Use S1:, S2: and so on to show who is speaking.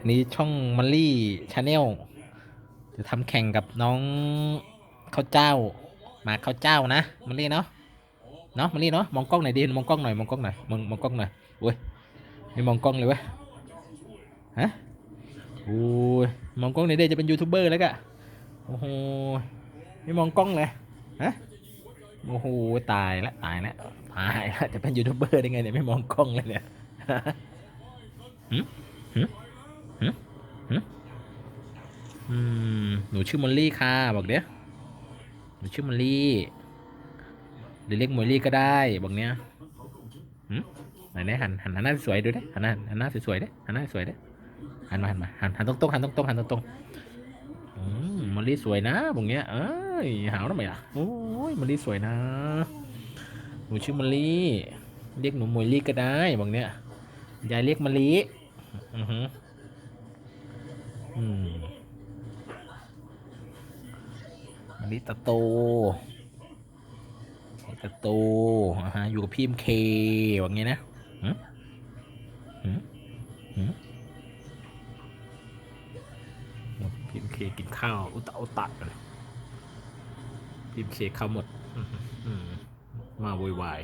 S1: อันนี้ช่องมัลลี่ชาแนลจะทำแข่งกับน้องข้าวเจ้า มาข้าวเจ้านะมัลลี่เนาะเนาะมัลลี่เนาะมองกล้องหน่อยดิมองกล้องหน่อยมองกล้องหน่อยมองมองกล้องหน่อยโอ้ยไม่มองกล้องเลยเว้ยฮะโอ้ยมองกล้องหน่อยเด้จะเป็นยูทูบเบอร์แล้วกะโอ้โหไม่มองกล้องเลยฮะโอ้โหตายละตายละตายละจะเป็นยูทูบเบอร์ได้ไงเนี่ยไม่มองกล้องเลยเนี่ยหืมหืมหืมหืม อืม หนูชื่อมอลลี่ค่ะ บอกเดี๋ยวหนูชื่อมอลลี่หรือเรียกมอลลี่ก็ได้ บอกเนี้ยหืมไหนไหนหันหันหันหน้าสวยดูดิหันหน้าหันหน้าสวยๆดิหันหน้าสวยๆดิหันมาหันมาหันหันตรงๆหันตรงๆหันตรงๆอืมมอลลี่สวยนะบอกเนี้ยเอ้ยหาวทำไมอะโอ้ยมอลลี่สวยนะ หนูชื่อมอลลี่เรียกหนูมอลลี่ก็ได้บอกเนี้ยยายเรียกมะลิอือฮึ อืมอันนี้ตาโตตาโตฮะอยู่กับพี่เอ็มเคว่างี้นะหืมหืมหืมพี่เอ็มเคกินข้าว อุตะอุตะกันพี่เอ็มเคข้าวหมดมมาโวยวาย